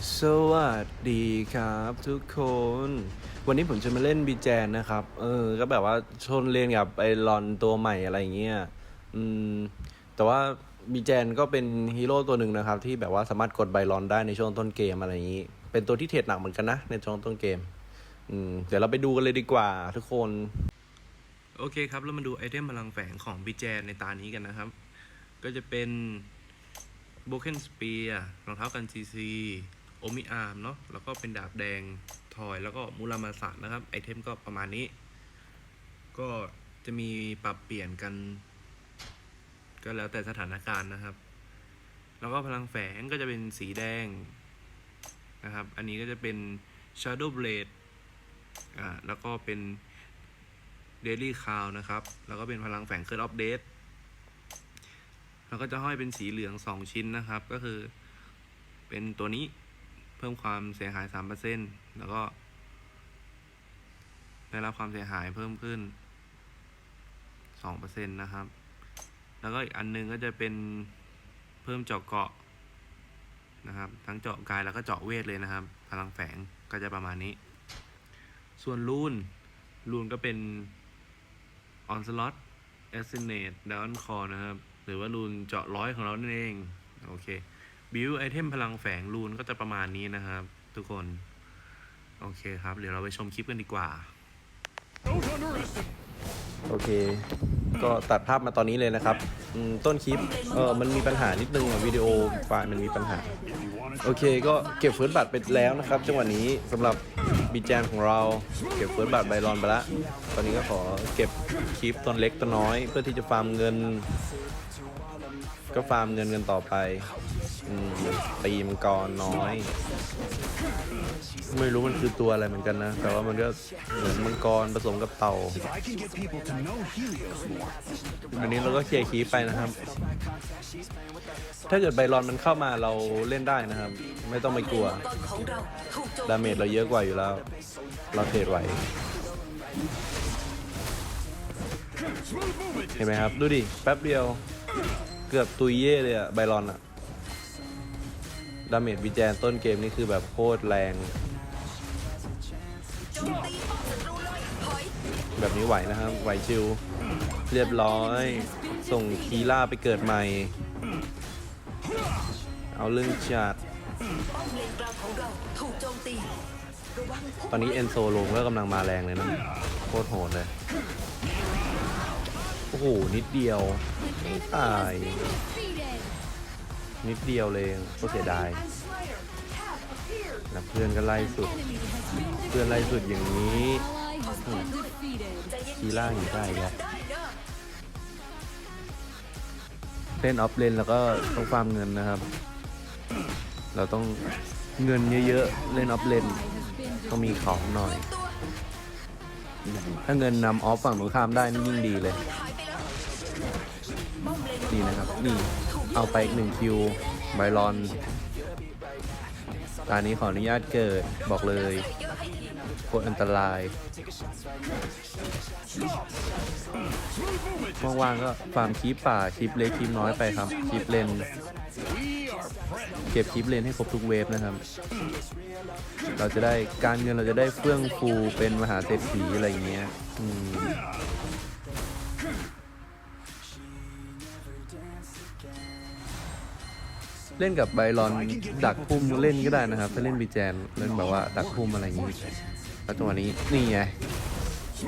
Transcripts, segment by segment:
สวัสดีครับทุกคน วันนี้ผมจะมาเล่นบีแจนนะครับ เออ ก็แบบว่าชนเรียนกับไอรอนตัวใหม่อะไรเงี้ย อืม แต่ว่าบีแจนก็เป็นฮีโร่ตัวหนึ่งนะครับ ที่แบบว่าสามารถกดไบรอนได้ในช่วงต้นเกมอะไรอย่างงี้ เป็นตัวที่เทรดหนักเหมือนกันนะ ในช่วงต้นเกม อืม เดี๋ยวเราไปดูกันเลยดีกว่าทุกคน โอเคครับแล้วมาดูไอเทมพลังแฝงของบีแจนในตานี้กันนะครับ ก็จะเป็นโบเคนสเปียรองเท้ากันซีซี โอมิอาร์มเนาะแล้วก็เป็นดาบแดงทอย แล้วก็มูรามาสะนะครับ ไอเทมก็ประมาณนี้ ก็จะมีปรับเปลี่ยนกัน ก็แล้วแต่สถานการณ์นะครับ แล้วก็พลังแฝงก็จะเป็นสีแดงนะครับ อันนี้ก็จะเป็น Shadow Blade อ่าแล้วก็เป็น Daily Cloud นะครับ แล้วก็เป็นพลังแฝง Curse of Death แล้วก็จะห้อยเป็นสีเหลืองสองชิ้นนะครับ ก็คือเป็นตัวนี้ เพิ่มความเสียหายสามเปอร์เซ็นแล้วก็ ได้รับความเสียหายเพิ่มขึ้นสองเปอร์เซ็นนะครับ แล้วก็อีกอันหนึงก็จะเป็นเพิ่มเจาะเกาะนะครับ ทั้งเจาะกายแล้วก็เจาะเวทเลยนะครับ พลังแฝงก็จะประมาณนี้ ส่วนรูนรูนก็เป็น on slot a s s i n a t e down call นะครับ หรือว่ารูนเจาะร้อยของเรานั่นเอง โอเค บิวไอเทมพลังแฝงรูนก็จะประมาณนี้นะครับ ทุกคน โอเคครับ เดี๋ยวเราไปชมคลิปกันดีกว่า โอเค ก็ตัดภาพมาตอนนี้เลยนะครับอืมต้นคลิป เออมันมีปัญหานิดนึงอะวิดีโอไฟล์มันมีปัญหา โอเค ก็เก็บเฟิร์สบัตรไปแล้วนะครับ จังหวะนี้สำหรับบีแจนของเราเก็บเฟิร์สบัตรไบรอนไปละ ตอนนี้ก็ขอเก็บคลิปต้นเล็กต้นน้อย เพื่อที่จะฟาร์มเงิน ก็ฟาร์มเงินกันต่อไปอืมตีมังกรน้อย ไม่รู้มันคือตัวอะไรเหมือนกันนะ แต่ว่ามันก็เหมือนมังกรผสมกับเต่า อันนี้เราก็เคลียร์คีไปนะครับ ถ้าเกิดไบรอนมันเข้ามาเราเล่นได้นะครับ ไม่ต้องไปกลัว ดาเมจเราเยอะกว่าอยู่แล้ว เราเทรดไหว เห็นไหมครับ ดูดิ แป๊บเดียว เกือบตุยเย่เลยอะไบรอนอะดาเมจบีแจนต้นเกมนี่คือแบบโคตรแรง แบบนี้ไหวนะครับ ไหวชิว เรียบร้อย ส่งคีล่าไปเกิดใหม่ เอาเรื่องจัดป้อมเลนกลางของเราถูกโจมตีระวังพวกตอนนี้เอนโซลงก็กำลังมาแรงเลยนะ โคตรโหดเลย โอ้โห นิดเดียวตายนิดเดียวเลยก็เสียดายนะเพื่อนก็ไล่สุด เพื่อนไล่สุดอย่างนี้คีล่างอยู่ได้แล้วได้เล่นออฟเลนแล้วก็ต้องฟาร์มเงินนะครับ เราต้องเงินเยอะๆ เล่นออฟเลนต้องมีของหน่อย ถ้าเงินนำออฟฝั่งตรงข้ามได้นี่ยิ่งดีเลย นี่นะครับ นี่เอาไปอีกหนึ่งคิวไบรอนตอนนี้ขออนุญาตเกิดบอกเลยโคตรอันตรายว่างๆก็ฟาร์มคลิปป่าคลิปเล็กคลิปน้อยไปครับคลิปเลนเก็บคลิปเลนให้ครบทุกเวฟนะครับ เราจะได้การเงินเราจะได้เฟื่องฟูเป็นมหาเศรษฐีอะไรอย่างเงี้ย เล่นกับไบรอนดักพุ่มเล่นก็ได้นะครับ ถ้าเล่นบีแจนเล่นแบบว่าดักพุ่มอะไรอย่างงี้แล้วจังหวะนี้นี่ไง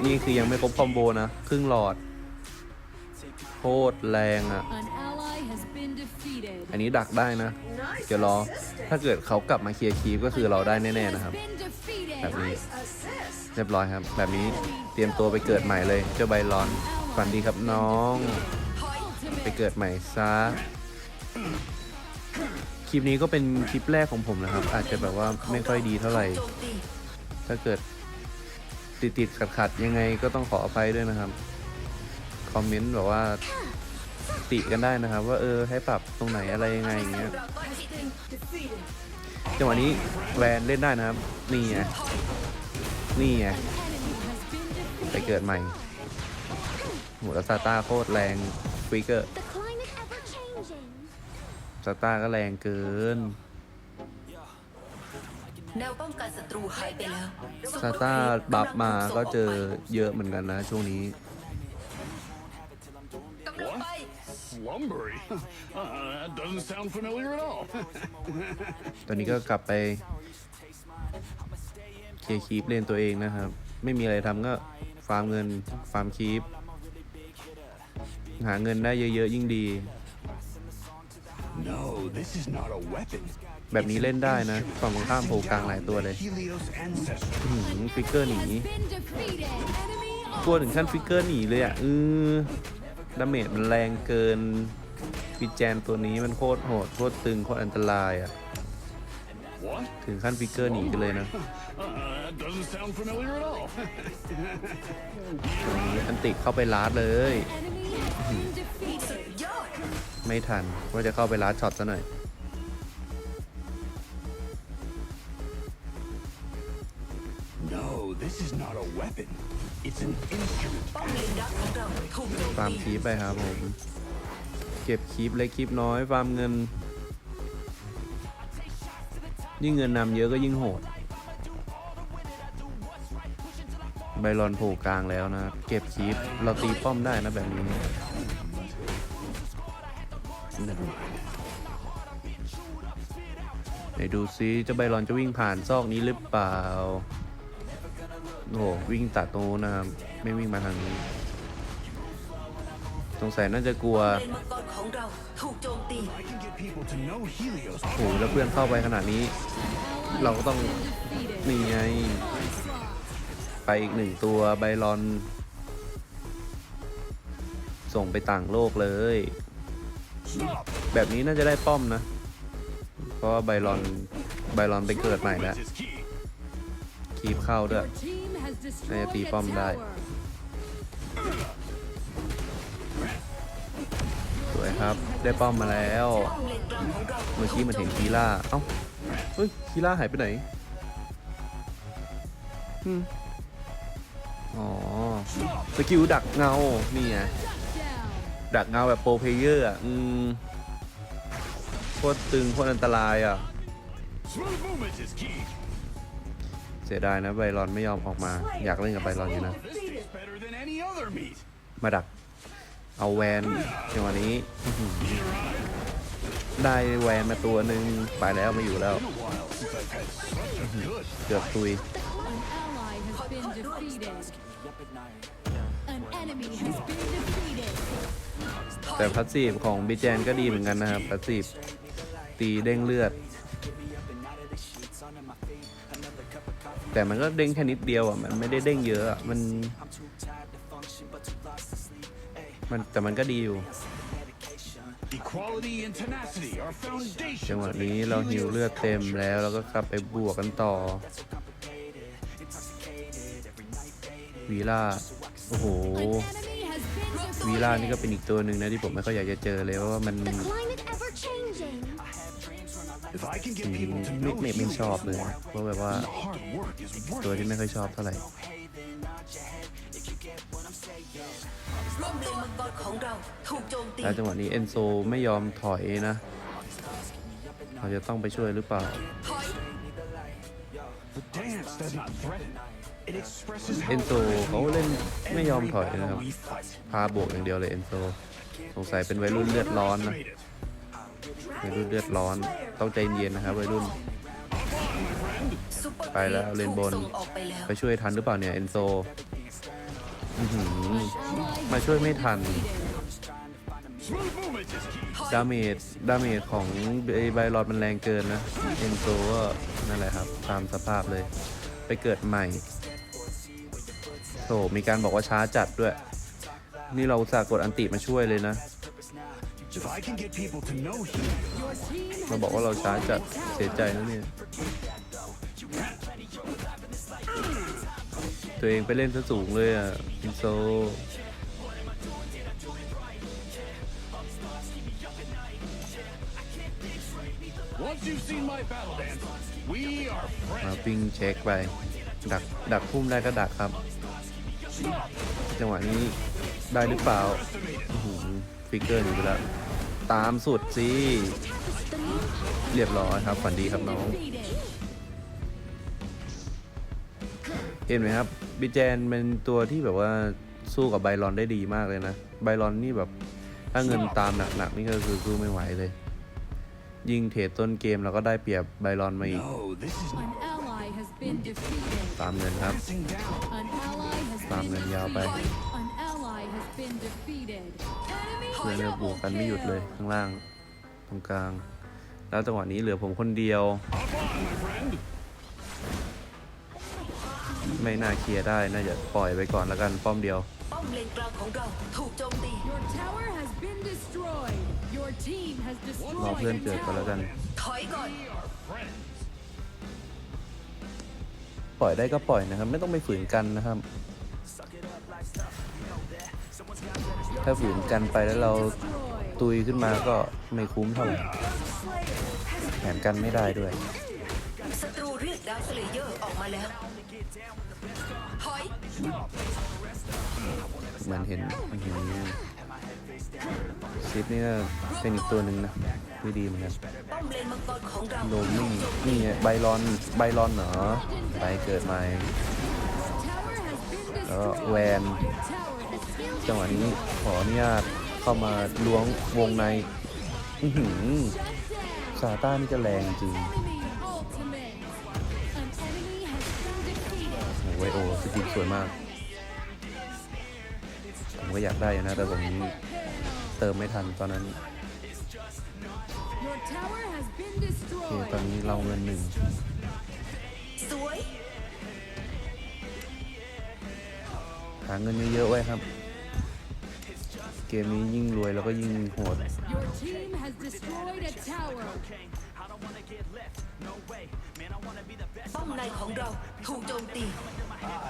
นี่คือยังไม่ครบคอมโบนะครึ่งหลอดโคตรแรงอะ An ally has been defeated. อันนี้ดักได้นะ เดี๋ยวรอ ถ้าเกิดเขากลับมาเคลียร์คีปก็คือเราได้แน่ๆนะครับ Been defeated. แบบนี้ เรียบร้อยครับ แบบนี้เตรียมตัวไปเกิดใหม่เลย เจ้าไบรอนฝันดีครับน้อง ไปเกิดใหม่ซะค ลิปนี้ก็เป็นคลิปแรกของผมนะครับ อาจจะแบบว่าไม่ค่อยดีเท่าไหร่ ถ้าเกิดติดติดขัดขัดยังไงก็ต้องขออภัยด้วยนะครับ คอมเมนต์แบบว่าติกันได้นะครับ ว่าเออให้ปรับตรงไหนอะไรยังไงอย่างเงี้ยจังหวะนี้แวนเล่นได้นะครับ นี่ไงนี่ไงไปเกิดใหม่โหแล้วซาต้าโคตรแรงฟิกเกอร์ The climate ever changing. ซาต้าก็แรงเกิน แนวป้องกันศัตรูหายไปแล้วซาต้าบัฟมาก็เจอเยอะเหมือนกันนะช่วงนี้ กำลังไป Slumbery? Uh, that doesn't sound familiar at all. ตอนนี้ก็กลับไปเคลียร์คีปเล่นตัวเองนะครับ ไม่มีอะไรทำก็ฟาร์มเงินฟาร์มคีปหาเงินได้เยอะๆยิ่งดี แบบนี้เล่นได้นะฝั่งตรงข้ามโผล่กลางหลายตัวเลย Helios ancestry. หืมฟิกเกอร์หนี Has been defeated. Enemy กลัวถึงขั้นฟิกเกอร์หนีเลยอะเออดาเมจมันแรงเกินฟิแจนตัวนี้มันโคตรโหดโคตรตึงโคตรอันตรายอะ What? ถึงขั้นฟิกเกอร์หนีกันเลยนะ Uh, that doesn't sound familiar at all. ตรงนี้อันติเข้าไปลาดเลย ไม่ทันว่าจะเข้าไปลาดช็อตซะหน่อย no, this is not a weapon. It's an instrument. ป้อมเลนดักของเราถูกโจมฟาร์มตีคีปไปครับผม เก็บคีปเล็กคีปน้อยฟาร์มเงิน ยิ่งเงินนำเยอะก็ยิ่งโหดไบรอนโผล่กลางแล้วนะ เก็บคีปเราตีป้อมได้นะแบบนี้ นดูซิเจ้าไบรอนจะวิ่งผ่านซอกนี้หรือเปล่า โอ้โหวิ่งตัดตรงนะครับ ไม่วิ่งมาทางนี้ สงสัยน่าจะกลัว โอ้โหแล้วเพื่อนเข้าไปขนาดนี้ เราก็ต้องนี่ไง ไปอีกหนึ่งตัวไบรอน ส่งไปต่างโลกเลย แบบนี้น่าจะได้ป้อมนะ เพราะว่าไบรอนไบรอนไปเกิดใหม่แล้ว Movement is key. คีบเข้าด้วย Your team has น่าจะ destroyed ตี a ป้อมได้ tower. สวยครับ ได้ป้อมมาแล้วป้อมเลนกลางของเราเมื่อกี้มันเห็นคีล่า เอ้า เฮ้ย คีล่าหายไปไหนอืมอ๋อ สกิลดักเงา นี่ไง Down. ดักเงาแบบโปรเพลเยอร์อะ อืมโคตรตึงโคตรอันตรายอะ เสียดายนะไบรอนไม่ยอมออกมา อยากเล่นกับไบรอนอยู่นะ มาดัก เอาแวนจังหวะนี้ ได้แวนมาตัวหนึ่งไปแล้วไมาอยู่แล้ว เกือบตุย แต่พัสซีฟของบิแจนก็ดีเหมือนกันนะครับพัสซีฟ ตีเด้งเลือด แต่มันก็เด้งแค่นิดเดียวอะ มันไม่ได้เด้งเยอะอะ มัน มันแต่มันก็ดีอยู่ equality and tenacity are จัง foundations หวะ of นี้ a เราหิว Helios เลือดเต็มแล้วเราก็กลับไปบวกกันต่อวีล่าโอ้โห An enemy has been วีล่านี่ก็ defeated. เป็นอีกตัวหนึ่งนะที่ผมไม่ค่อยอยากจะเจอเลยเพราะว่ามัน ม people to ไม่ know ไม่ไม่ชอบเลย Helios เพราะแบบว่า then the hard work is ตัว worth ที่ it. ไม่ค่อยชอบเท่าไหร่ป้อมเลนมังกรของเราถูกโจมตีแล้วจังหวะนี้เอนโซไม่ยอมถอยนะ เราจะต้องไปช่วยหรือเปล่าถอย The dance does not threaten. It expresses เอน how โซเขาเล่นไม่ยอมถอย every นะครับ battle we fight. พาบวกอย่างเดียวเลยเอนโซ สงสัยเป็นวัยรุ่นเลือดร้อนนะ Underestimate it. วัยรุ่นเลือดร้อน ต้องใจเย็นนะครับวัยรุ่น ไปแล้วเลนบน ไปช่วยทันหรือเปล่าเนี่ยเอนโซมาช่วยไม่ทัน ดาเมจ ดาเมจของไอไบรอนมันแรงเกินนะ เอนโซก็นั่นแหละครับ ตามสภาพเลย ไปเกิดใหม่โถมีการบอกว่าช้าจัดด้วย นี่เราสากดอันติมาช่วยเลยนะ If I can get people to know Helios, Your team เรา has บอกว่าเราช้าจัด destroyed a เสีย tower. ใจนะเนี่ย ตัวเองไปเล่นซะสูงเลยอะเอนโซ once you've seen my battle dance, we are มา friends. วิ่งเช็คไป ดักดักพุ่มได้ก็ดักครับ จังหวะนี้ได้หรือเปล่า Underestimate it. อื้อหือฟิกเกอร์หนีไปแล้ว ตามสุดสิ The new เรียบร้อยครับ ฝันดีครับน้อง Defeated. เห็นไหมครับ บิแจนเป็นตัวที่แบบว่าสู้กับไบรอนได้ดีมากเลยนะ ไบรอนนี่แบบ ถ้าเงินตามหนักๆนี่ก็คือสู้ไม่ไหวเลย ยิงเทรดต้นเกมเราก็ได้เปรียบไบรอนมาอีก No, this is An ally has been defeated. ตามเงินครับ passing down. An ally has ตาม been เงินยาวไป defeated. An ally has been defeated. Enemy เพื่อนเลือกบวก double กันไม่หยุดเลย kill. ข้างล่างตรงกลาง แล้วจังหวะนี้เหลือผมคนเดียว ไม่น่าเคลียร์ได้ น่าจะปล่อยไปก่อนแล้วกันป้อมเดียว ป้อมเลนกลางของเราถูกโจมตี Your tower has been destroyed. Your team has รอ destroyed เพื่อน a เกิดก่อนแล้วกัน tower. ถอยก่อน ปล่อยได้ก็ปล่อยนะครับ ไม่ต้องไปฝืนกันนะครับ ถ้าฝืนกันไปแล้วเรา Destroyed. ตุยขึ้นมาก็ไม่คุ้มเท่าไหร่แถมกันไม่ได้ด้วยศัตรูเรียกดาวสเลเยอร์ออกมาแล้วถอยเหมือนเห็นมันเห็นซิปนี่ก็เป็นอีกตัวหนึ่งนะที่ดีเหมือนกันป้อมเลนมังกรของเราโลมนิ่งนี่ไงไบรอนไบรอนเหรอไปเกิดใหม่ Tower has been แล้วก็ destroyed. แวน จังหวะนี้ขออนุญาตเข้ามาล้วงวงในอือหือซาต้านี่จะแรงจริงโอ้โหไวโอ้สกิลสวยมาก ผมก็อยากได้อยู่นะ แต่ผมเติมไม่ทันตอนนั้นโอเคตอนนี้เราเงินหนึ่งสวยาเงินเยอะๆไว้ครับ เกมนี้ยิ่งรวยแล้วก็ยิ่งโหด Your team has destroyed a tower. ป้อมในของเราถูกโจมตี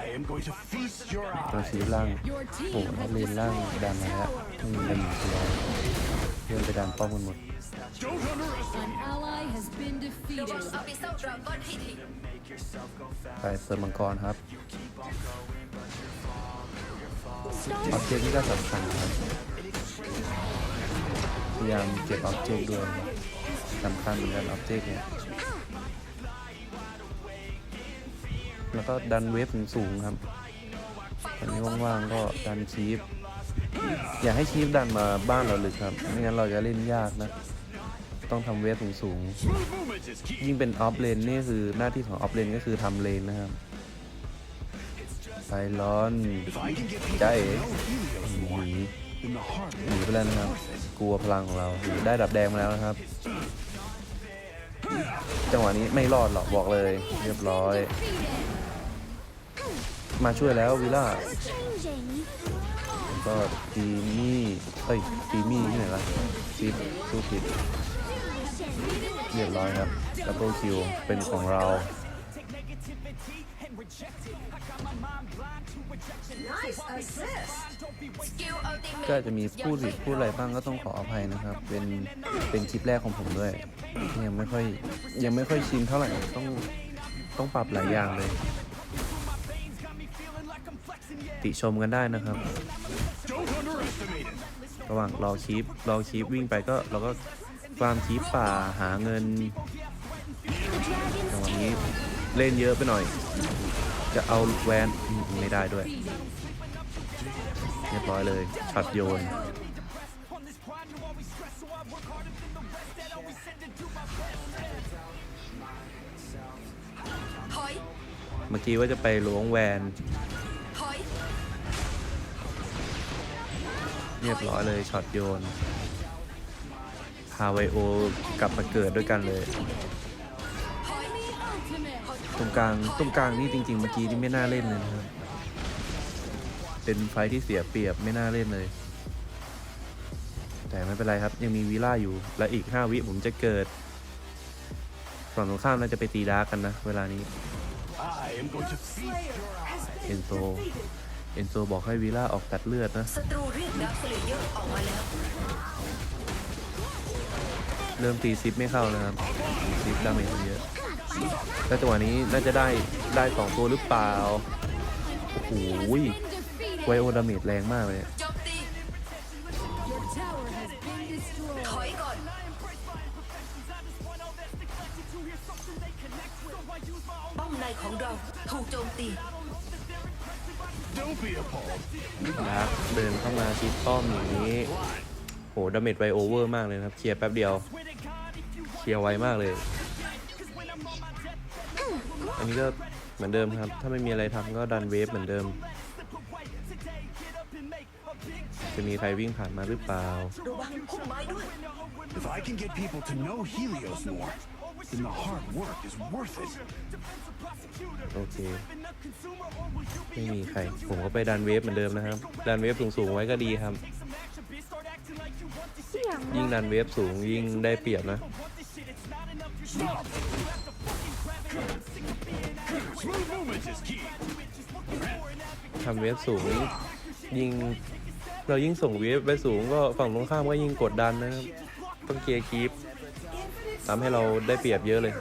I am going to feast your ตัว eyes. สีล่าง Your โอ้ team โห has เลนล่าง destroyed ดัน a มาแล้ว tower. ไม่มีดันหนึ่งตัวเพื่อนไปดันป้อมกันหมด Don't underestimate. An ally has been ระวัง defeated. อาบิเซลดราก้อนให้ทีไปเปิดมังกรครับ Start ออบเจกต์นี่ก็สำคัญครับพยายามเก็บออบเจกต์ด้วยสำคัญเหมือนกันออบเจกต์เนี่ยแล้วก็ดันเวฟสูงครับตอนนี้ว่างๆก็ดันชีฟอย่าให้ชีฟดันมาบ้านเราเลยครับไม่งั้นเราจะเล่นยากนะ ต้องทำเวฟสูงๆยิ่งเป็นออฟเลนนี่คือหน้าที่ของออฟเลนก็คือทำเลนนะครับ ไซร้อน If I can get people ใจ to เอ๋ know Helios ห more, นี then the heart หนีไปแล้วนะครับ กลัวพลังของเราหนีได้ดับแดงมาแล้วนะครับ จังหวะนี้ไม่รอดหรอกบอกเลย เรียบร้อย มาช่วยแล้ววิล่า changing. ก็ตีมี่เอ้ยตีมี่ที่ไหนล่ะซีดสู้ผิด เรียบร้อยครับดับเบิลคิวเป็นของเรา สกิลอัลติเมทก็จะมีพูดผิดพูดอะไรบ้างก็ต้องขออภัยนะครับ เป็นเป็นคลิปแรกของผมด้วยยังไม่ค่อยยังไม่ค่อยชินเท่าไหร่ต้องต้องปรับหลายอย่างเลย ติชมกันได้นะครับ Don't underestimate it. ระหว่างรอคลิปรอคลิปวิ่งไปก็เราก็ฟาร์มคลิปป่าหาเงินจังหวะนี้เล่นเยอะไปหน่อย จะเอาแวนไม่ได้ด้วยเรียบร้อยเลยช็อตโยนเมื่อกี้ว่าจะไปล้วงแวน เรียบร้อยเลยช็อตโยน พาไวโอกลับมาเกิดด้วยกันเลย ตรงกลางตรงกลางนี่จริง ๆ เมื่อกี้นี่ไม่น่าเล่นเลยนะครับ เป็นไฟที่เสียเปรียบไม่น่าเล่นเลย แต่ไม่เป็นไรครับ ยังมีวีล่าอยู่ และอีก 5 วิผมจะเกิดฝั่งตรงข้ามน่าจะไปตีดาร์กกันนะ เวลานี้ เอนโซ เอนโซบอกให้วีล่าออกตัดเลือดนะ ศัตรูเรียกดาวสเลเยอร์ออกมาแล้ว เริ่มตีซิปไม่เข้านะครับตีซิปดาเมจเยอะ แล้วจังหวะนี้น่าจะได้ได้สองตัวหรือเปล่า โอ้โห Been ไว defeated. โอดาเมจแรงมากเลยโจมตี Your tower has been ถอย destroyed. ก่อนป้อมในของเราถูกโจมตี Don't be appalled. ดาร์กเดินเข้ามาชิดป้อมอย่างนี้ โหดาเมจไวโอเวอร์มากเลยนะครับ เคลียร์แป๊บเดียว เคลียร์ไวมากเลย อันนี้ก็เหมือนเดิมครับ ถ้าไม่มีอะไรทำก็ดันเวฟเหมือนเดิม จะมีใครวิ่งผ่านมาหรือเปล่า ระวังพุ่มไม้ด้วย If I can get people to know Helios more, then the hard work is worth it. โอเค ไม่มีใคร ผมก็ไปดันเวฟเหมือนเดิมนะครับ ดันเวฟสูงๆไว้ก็ดีครับ ยิ่งดันเวฟสูงยิ่งได้เปรียบนะ Stop! ทำเวฟสูงยิงเรายิ่งส่งเวฟไปสูงก็ฝั่งตรงข้ามก็ยิ่งกดดันนะครับ ต้องเคลียร์คีปทำให้เราได้เปรียบเยอะเลย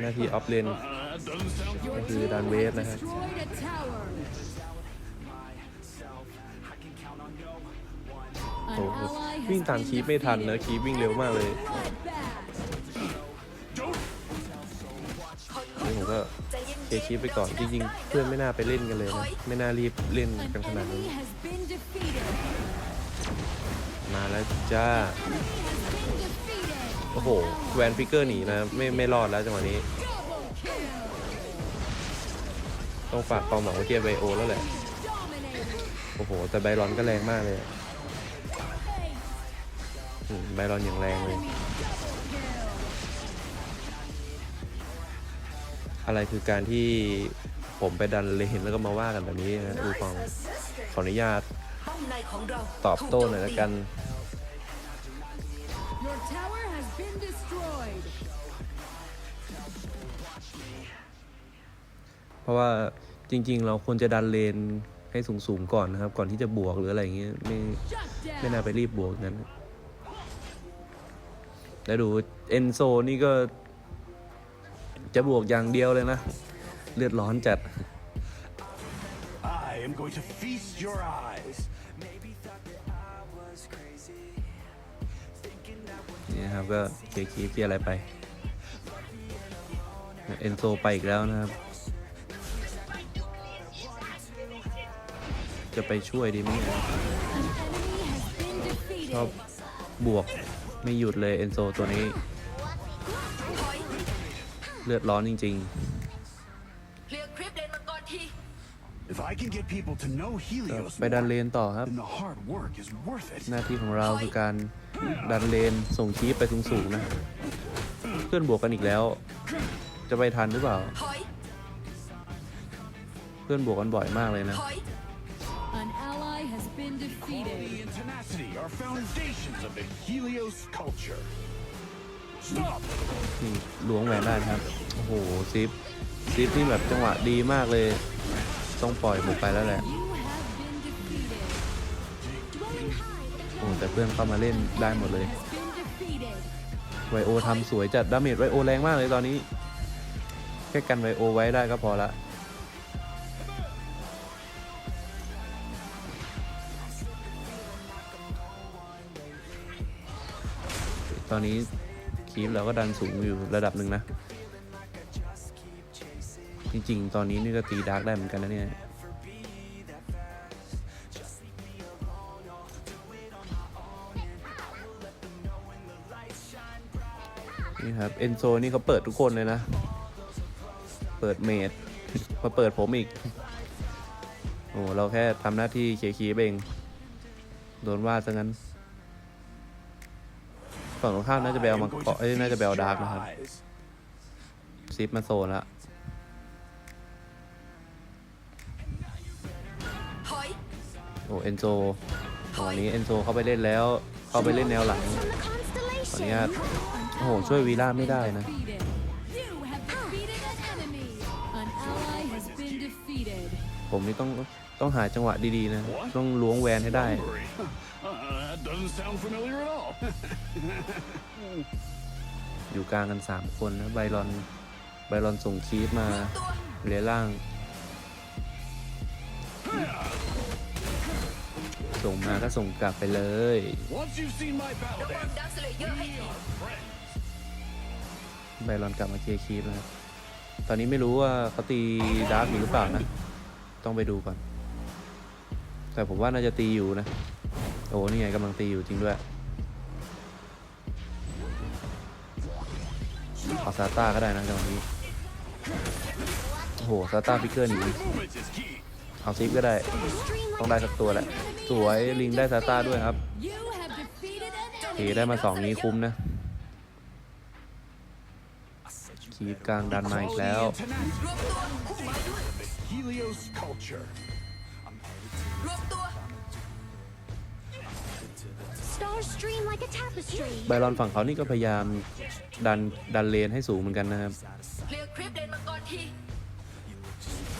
หน้าที่ออฟเลน Uh, that doesn't sound Your This is team done has with, uh-huh. destroyed a tower. โอ้โหวิ่งตามคีปไม่ทันนะคีปวิ่งเร็วมากเลย ก็เคลียร์คีปไปก่อนจริงๆ เพื่อนไม่น่าไปเล่นกันเลยนะ ไม่น่ารีบเล่นกันขนาดนี้ มาแล้วจ้า โอ้โห แวนฟิกเกอร์หนีนะ ไม่ไม่รอดแล้วจังหวะนี้ ต้องฝากความหวังไว้ที่ไบโอแล้วแหละ โอ้โห แต่ไบรอนก็แรงมากเลยไบรอนอย่างแรงเลย อะไรคือการที่ผมไปดันเลนแล้วก็มาว่ากันแบบนี้นะดูฟังขออนุญาตป้อมในของเราตอบโต้หน่อยละกัน Your tower has been destroyed. เพราะว่าจริง ๆ เราควรจะดันเลนให้สูง ๆ ก่อนนะครับ ก่อนที่จะบวกหรืออะไรอย่างเงี้ยไม่ไม่น่าไปรีบบวกนั้น แล้วดูเอนโซนี่ก็ จะบวกอย่างเดียวเลยนะ เลือดร้อนจัด I am going to feast your eyes. นี่นะครับก็เคลียร์คีฟเคลียร์อะไรไป เอนโซไปอีกแล้วนะครับ จะไปช่วยดีไหมเนี่ย An enemy has been defeated. ชอบบวกไม่หยุดเลยเอนโซตัวนี้ถอย เลือดร้อนจริง เคลียร์คลิปเลนมังกรที If I can get people to know ๆ Helios ไปดันเล more, นต่อครับ then the hard work is worth it. หน้าที่ของเราคือการดันเลนส่งคีฟไปสูงๆนะ เพื่อนบวกกันอีกแล้ว จะไปทันหรือเปล่า ถอย เพื่อนบวกกันบ่อยมากเลยนะ ถอย An ally has been Quality defeated. and tenacity are foundations of the Helios culture. นี่ล้วงแหวนได้นะครับ โอ้โหซิปซิปนี่แบบจังหวะดีมากเลย ต้องปล่อยผมไปแล้วแหละ โอ้แต่เพื่อนเข้ามาเล่นได้หมดเลย ไวโอทำสวยจัดดาเมจไวโอแรงมากเลยตอนนี้ แค่กันไวโอไว้ได้ก็พอละตอนนี้ คีฟเราก็ดันสูงอยู่ระดับหนึ่งนะ จริงๆ ตอนนี้นี่ก็ตีดาร์กได้เหมือนกันนะเนี่ยนี่ครับเอนโซนี่เขาเปิดทุกคนเลยนะ เปิดเมดมาเปิดผมอีก โอ้เราแค่ทำหน้าที่เคียร์คีบเองโดนว่าซะงั้น ฝั่งตรงข้ามน่าจะไป I เอา am มา going เกาะ to เอ้ยน่าจะไปเอา feast ดาร์ก your นะครับ eyes. ซิปมาโซนละถอยโอ้เอนโซตอนนี้เอนโซเข้าไปเล่นแล้ว เข้าไปเล่นแนวหลัง From the ขออนุญาต constellation. โอ้โหช่วยวีล่าไม่ได้นะ Defeated. You have defeated an enemy. An ally has been defeated. ผมนี่ต้องต้องหาจังหวะดีๆนะ ต้องล้วงแวนให้ได้ Slumbering. Uh, that doesn't sound familiar at all. อยู่กลางกัน3คนนะไบรอนไบรอนส่งคีฟมาตัวเลนล่าง ส่งมาก็ส่งกลับไปเลย Once you've seen my battle ระวัง dance, ดักสเลเยอร์ให้ทีไบรอนกลับมาเคลียร์คีฟนะครับตอนนี้ไม่รู้ว่าเขาตีดาร์กอยู่หรือเปล่านะ ต้องไปดูก่อน แต่ผมว่าน่าจะตีอยู่นะ โอ้นี่ไงกำลังตีอยู่จริงด้วย เอาซาต้าก็ได้นะจังหวะนี้โอ้โหซาต้าฟิกเกอร์หนีเอาซิปก็ได้ ต้องได้สักตัวแหละ สวยลิงได้ซาต้าด้วยครับเอเค enemy. ได้มาสองนี้คุ้มนะคีบกลางดันมาอีกแล้วรวมตัว ไบรอนฝั่งเขานี่ก็พยายามดันดันเลนให้สูงเหมือนกันนะครับเคลียร์คลิปเลนมังกรที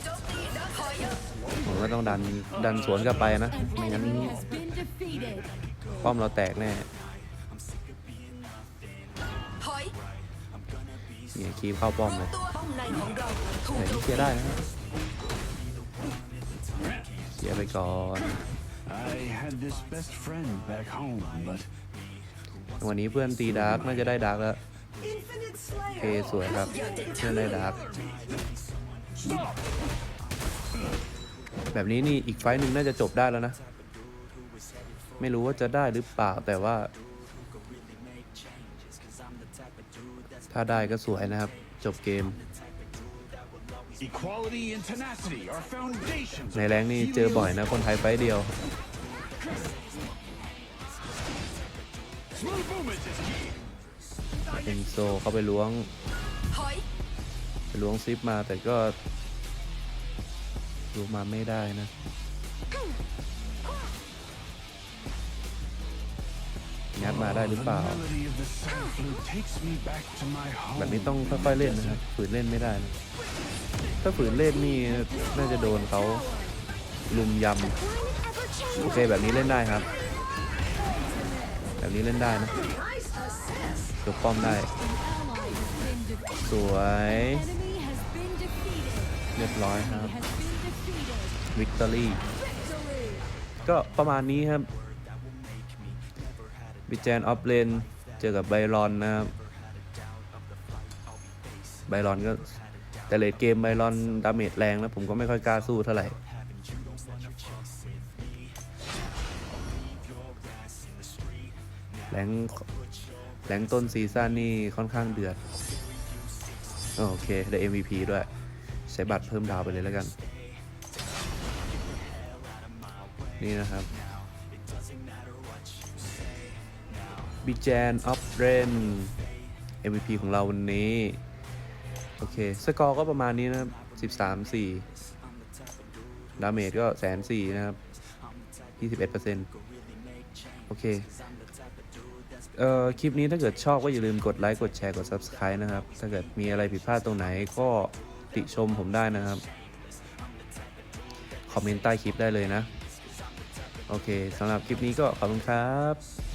โจมตีดักคอยเยอร์ผมก็ต้องดันดันสวนกลับไปนะ An ไม่งั้น enemy has been defeated. ป้อมเราแตกแน่ถอยเนี่ยคีบเข้าป้อมเลยตัวป้อมในของเราถูกไหนเคลียร์ได้นะเคลียร์ไปก่อน I had this best friend back home, but วันนี้เพื่อนตีดาร์กน่าจะได้ดาร์กแล้วโอเคสวยครับ เพื่อนได้ดาร์ก แบบนี้นี่อีกไฟต์หนึ่งน่าจะจบได้แล้วนะ ไม่รู้ว่าจะได้หรือเปล่าแต่ว่า ถ้าได้ก็สวยนะครับ จบเกม ใน of แรงนี่เจอบ่อยนะคนไทยไฟต์เดียว Smooth movement is key. เอ็นโซเข้าไปล้วงถอยไปล้วงซิปมาแต่ก็ล้วงมาไม่ได้นะงัดมาได้หรือเปล่า The melody of the sound flute takes me back to my home. แบบนี้ต้องค่อยๆเล่นนะครับฝืนเล่นไม่ได้นะ ถ้าฝืนเล่นนี่น่าจะโดนเขาลุมยำโอเคแบบนี้เล่นได้ครับ แบบนี้เล่นได้นะยกป้อมได้ สวย เรียบร้อยครับ วิกตอรี่ก็ประมาณนี้ครับบิแจนออฟเลนเจอกับไบรอนนะครับ ไบรอนก็ แต่เลดเกมไบรอนดาเมจแรงนะผมก็ไม่ค่อยกล้าสู้เท่าไหร่แรงแรงต้นซีซั่นนี่ค่อนข้างเดือด โอเค ได้ MVP ด้วย ใช้บัตรเพิ่มดาวไปเลยแล้วกัน นี่นะครับบิแจนออฟเรน MVP ของเราวันนี้ โอเค สกอร์ก็ประมาณนี้นะครับ 13 4 ดาเมจก็แสนสี่นะครับ 21%โอเค เอ่อ คลิปนี้ถ้าเกิดชอบก็อย่าลืมกดไลค์ กดแชร์ กด Subscribe นะครับ ถ้าเกิดมีอะไรผิดพลาดตรงไหนก็ติชมผมได้นะครับ คอมเมนต์ใต้คลิปได้เลยนะ โอเคสำหรับคลิปนี้ก็ขอบคุณครับ